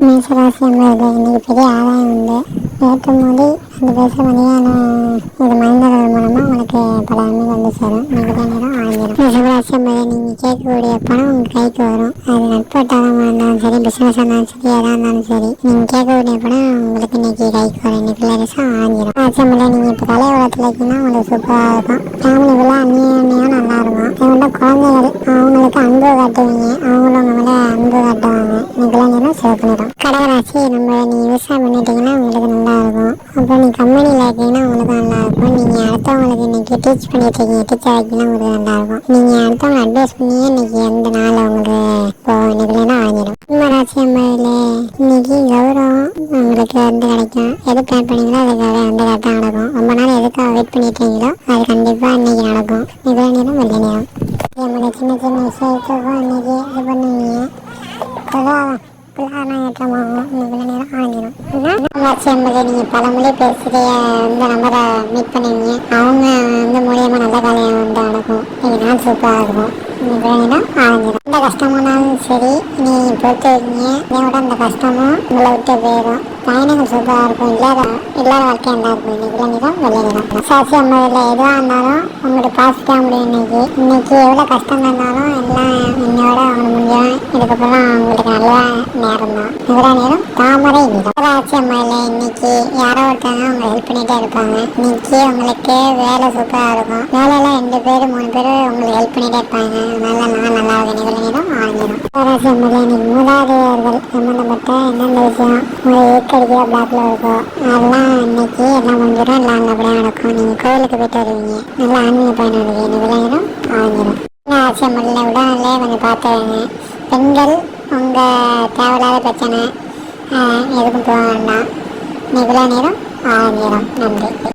மேஷராசி அன்பர்கள் இன்னைக்கு பெரிய ஆதாயம் உண்டு. நேற்று மோடி அந்த பேசுகிற மதியான இது மனிதர்கள் மூலமாக உங்களுக்கு பல நன்மைகள் வந்து சேரும். இன்னைக்கு நேரம் ஆகிரும் மேஷராசி அன்பர்கள் நீங்கள் கேட்கக்கூடிய பணம் உங்கள் கைக்கு வரும். அது நட்பட்டாளமாக இருந்தாலும் சரி பிஸ்னஸாக இருந்தாலும் சரி எதாக இருந்தாலும் சரி நீங்கள் கேட்கக்கூடிய பணம் உங்களுக்கு இன்னைக்கு கைக்கு வரும். இன்னைக்கு லேடிஸாக ஆகிரும் ராசி அன்பர்கள் நீங்கள் இப்போ தலைய உலகத்தில் இருக்கீங்கன்னா உங்களுக்கு சூப்பராக இருக்கும். ஃபேமிலிக்குள்ளே அந்நியம் குழந்தைகள் அன்பு காட்டுவீங்க. அவங்களும் உங்க மேலே அன்பு காட்டுவாங்க. இன்னைக்கெல்லாம் நேரம் சிறப்பு நேரம் கடகராசி நம்ம நீ விவசாயம் பண்ணிட்டீங்கன்னா உங்களுக்கு நல்லா இருக்கும். அப்புறம் நீ கம்பெனியில் இருக்கீங்கன்னா உங்களுக்கு நல்லா இருக்கும். நீங்கள் அடுத்தவங்களுக்கு இன்னைக்கு டீச் பண்ணிட்டு இருக்கீங்க டீச்சர் ஆகிங்கன்னா உங்களுக்கு நல்லா இருக்கும். நீங்கள் அடுத்தவங்க அட்வைஸ் பண்ணியே இன்னைக்கு எந்த நாள் உங்களுக்கு இப்போ இன்னைக்கு நேரம் ஆகிடும் கும்பராசி அம்மையில் இன்னைக்கு கௌரவம் உங்களுக்கு வந்து கிடைக்கும். எது பிளான் பண்ணீங்களோ அதுக்கு வந்து கரெக்டாக நடக்கும். ரொம்ப நாள் எதுக்காக வெயிட் பண்ணிட்டு இருக்கீங்களோ அது கண்டிப்பாக இன்னைக்கு நடக்கும். நிகழ நேரம் வெள்ளை நேரம் சின்ன சின்ன விஷயத்துக்கும் இன்னைக்கு இது பண்ணுவீங்க பொதுவாக புல்லாரம் ஏற்றமாகும் நேரம் ஆகிடும் நல்லாச்சு நீங்கள் பல மொழி இந்த நம்பரை மீட் பண்ணுவீங்க அவங்க வந்து மூலியமாக நல்ல காரியம் வந்து நடக்கும் இன்னைக்கு நாள் சூப்பராக இருக்கும் இன்னைக்கு நேரம் எந்த கஷ்டமானாலும் சரி நீ பொறுத்து வைக்கீங்க இதை அந்த கஷ்டமும் உங்களை விட்டு போயிடும். பயணங்கள் சூப்பராக இருக்கும். இல்லாத இல்லாத வாழ்க்கை என்ன இருக்கும்? இன்னைக்கு நேரம் வெள்ளை நேரம் சாட்சி அம்மதில் எதுவாக இருந்தாலும் உங்களோட பாசிட்டிவாக முடியும் இன்னைக்கு. இன்னைக்கு எவ்வளோ கஷ்டம் இருந்தாலும் எல்லாம் என்னோட அவங்க முடியும் இதுக்கப்புறம் உங்களுக்கு நல்ல நேரம் தான். நல்ல நேரம் தாமரை நிறம் ராட்சி அம்மாயில் இன்னைக்கு யாரோ ஒருத்தவங்க அவங்க ஹெல்ப் பண்ணிகிட்டே இருப்பாங்க. இன்னைக்கு உங்களுக்கு வேலை சூப்பராக இருக்கும். வேலையெல்லாம் ரெண்டு பேர் மூணு பேர் உங்களுக்கு ஹெல்ப் பண்ணிட்டே இருப்பாங்க. அதனால நான் நல்லா இருக்கும் நிகழ நேரம் ஆங்கிடும் ராட்சி அம்மாயில் இன்னைக்கு மூதாதையர்கள் சம்மந்தப்பட்ட எந்தெந்த விஷயம் உங்களை ஏக்கடிக்கிற பிளாக்ல இருக்கோ அதெல்லாம் இன்னைக்கு எல்லாம் முடிஞ்சிடும் எல்லாம் நல்லபடியாக நடக்கும். நீங்கள் கோவிலுக்கு போயிட்டு வருவீங்க. நல்லா ஆன்மீக பயணம் இருக்கு. நிகழ நேரம் ஆங்கிடும் ஆட்சி அம்மல்ல உடனே கொஞ்சம் பார்த்துருங்க பெண்கள் உங்கள் தேவையில்லாத பிரச்சனை எதுக்கும் போக வேண்டாம். நிகழ நேரம் ஆகிரும் நன்றி.